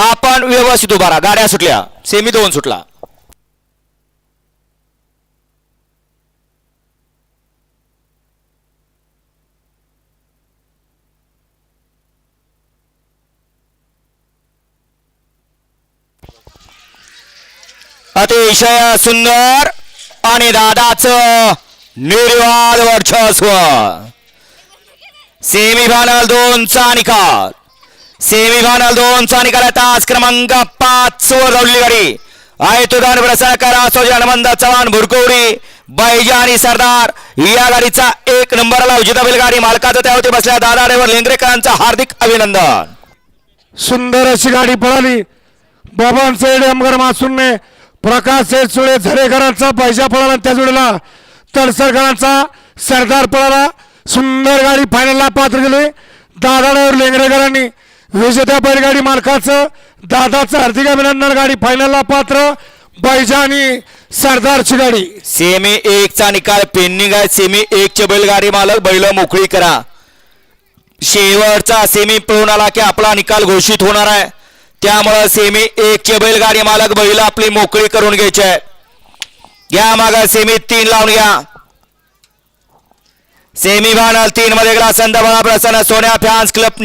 आपण व्यवस्थित उभा राहा. गाड्या सुटल्या. सेमी दोन सुटला. अतिशय सुंदर आणि दादाच निर्वाद वर्चस्व. सेमीफायनल दोनचा निकाल. सेमीफायनल दोनचा निकाल तास क्रमांक पाच वर लावलेली गाडी आहे तुदान प्रसाकर असोजी हनुमंत चव्हाण भुरकवडी बैजा आणि सरदार या गाडीचा एक नंबरला उजिता गाडी मालकाचं त्यावरती बसल्या दादा रेवर लेंगरेकरांचं हार्दिक अभिनंदन. सुंदर अशी गाडी पळाली. बबन सेड एमगर मासूनने प्रकाश सेठ सुळे झरेकरांचा पैसा पळाला त्या जोडीला तडसरकरांचा सरदार पळाला. सुंदर गाडी फायनलला पात्र गेली रेवर लेंगरेकरांनी विजेत्या बैलगाडी मालकाचं दादाचं हार्दिक अभिनंदन गाडी फायनलला पात्र बैजानी सरदारची गाडी. सेमी एकचा निकाल पेंडिंग आहे सेमी एक चे बैलगाडी मालक बैल मोकळी करा. शेवटचा सेमी पळून आला की आपला निकाल घोषित होणार आहे. त्यामुळं सेमी एक चे बैलगाडी मालक बैल आपली मोकळी करून घ्यायचे. आहे घ्या माग सेमी तीन लावून घ्या. सेमी फायनल तीन मध्ये गेला प्रसन्न सोन्या फॅन्स क्लब